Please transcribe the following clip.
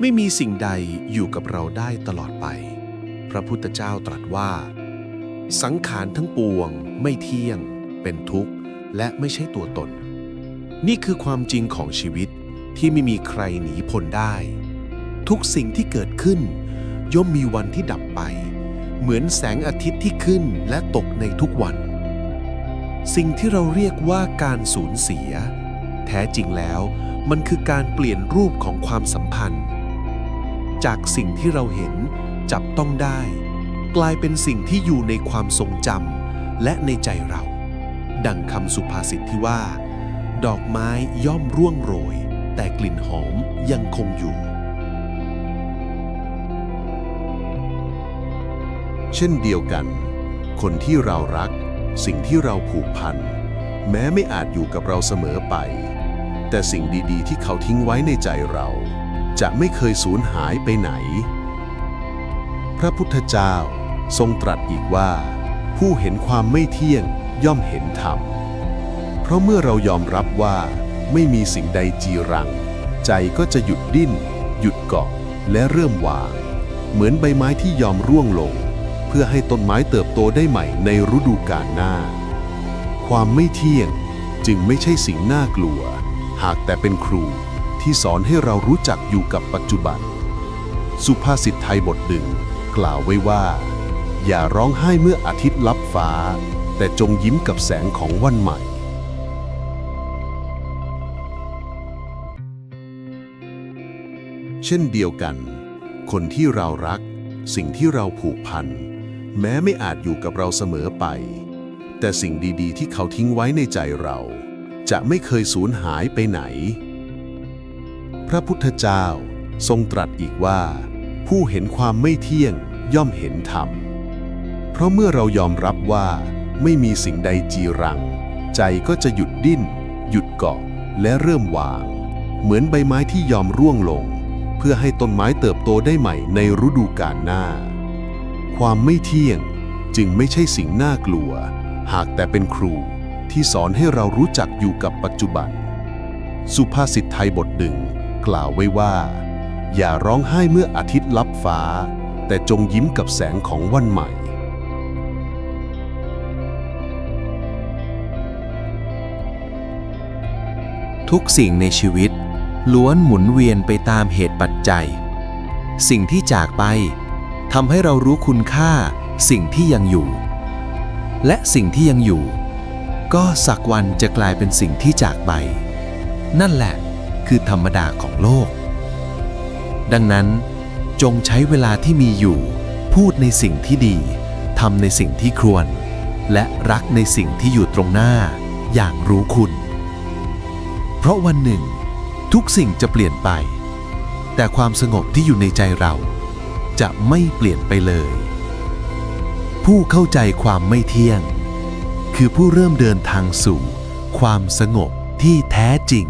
ไม่มีสิ่งใดอยู่กับเราได้ตลอดไป พระพุทธเจ้าตรัสว่า สังขารทั้งปวง ไม่เที่ยง เป็นทุกข์ และไม่ใช่ตัวตน นี่คือความจริงของชีวิตที่ไม่มีใครหนีพ้นได้ ทุกสิ่งที่เกิดขึ้น ย่อมมีวันที่ดับไป เหมือนแสงอาทิตย์ที่ขึ้นและตกในทุกวัน สิ่งที่เราเรียกว่าการสูญเสีย แท้จริงแล้วมันคือการเปลี่ยนรูปของความสัมพันธ์ จากสิ่งที่เราเห็นจับต้องได้ กลายเป็นสิ่งที่อยู่ในความทรงจำและในใจเรา ดังคำสุภาษิตที่ว่า ดอกไม้ย่อมร่วงโรย แต่กลิ่นหอมยังคงอยู่ เช่นเดียวกัน คนที่เรารัก สิ่งที่เราผูกพัน แม้ไม่อาจอยู่กับเราเสมอไป แต่สิ่งดีๆ ที่เขาทิ้งไว้ในใจเรา จะไม่เคยสูญหายไปไหน พระพุทธเจ้าทรงตรัสอีกว่า ผู้เห็นความไม่เที่ยงย่อมเห็นธรรม เพราะเมื่อเรายอมรับว่าไม่มีสิ่งใดจีรัง ใจก็จะหยุดดิ้น หยุดเกาะและเริ่มวาง เหมือนใบไม้ที่ยอมร่วงลง เพื่อให้ต้นไม้เติบโตได้ใหม่ในฤดูกาลหน้า ความไม่เที่ยงจึงไม่ใช่สิ่งน่ากลัว หากแต่เป็นครู ที่สอนให้เรารู้จักอยู่กับปัจจุบัน สุภาษิตไทยบทหนึ่งกล่าวไว้ว่า อย่าร้องไห้เมื่ออาทิตย์ลับฟ้า แต่จงยิ้มกับแสงของวันใหม่ เช่นเดียวกัน คนที่เรารัก สิ่งที่เราผูกพัน แม้ไม่อาจอยู่กับเราเสมอไป แต่สิ่งดีๆ ที่เขาทิ้งไว้ในใจเรา จะไม่เคยสูญหายไปไหน พระพุทธเจ้าทรงตรัสอีกว่า ผู้เห็นความไม่เที่ยงย่อมเห็นธรรม เพราะเมื่อเรายอมรับว่าไม่มีสิ่งใดจีรัง ใจก็จะหยุดดิ้น หยุดเกาะและเริ่มวาง เหมือนใบไม้ที่ยอมร่วงลง เพื่อให้ต้นไม้เติบโตได้ใหม่ในฤดูกาลหน้า ความไม่เที่ยงจึงไม่ใช่สิ่งน่ากลัว หากแต่เป็นครูที่สอนให้เรารู้จักอยู่กับปัจจุบัน สุภาษิตไทยบทหนึ่ง กล่าวไว้ว่า อย่าร้องไห้เมื่ออาทิตย์ลับฟ้า แต่จงยิ้มกับแสงของวันใหม่ ทุกสิ่งในชีวิต ล้วนหมุนเวียนไปตามเหตุปัจจัย สิ่งที่จากไปทำให้เรารู้คุณค่าสิ่งที่ยังอยู่ และสิ่งที่ยังอยู่ ก็สักวันจะกลายเป็นสิ่งที่จากไป นั่นแหละ คือธรรมดาของโลก ดังนั้น จงใช้เวลาที่มีอยู่ พูดในสิ่งที่ดีทำในสิ่งที่ควร และรักในสิ่งที่อยู่ตรงหน้า อย่างรู้คุณ เพราะวันหนึ่ง ทุกสิ่งจะเปลี่ยนไป แต่ความสงบที่อยู่ในใจเรา จะไม่เปลี่ยนไปเลย ผู้เข้าใจความไม่เที่ยง คือผู้เริ่มเดินทางสู่ ความสงบที่แท้จริง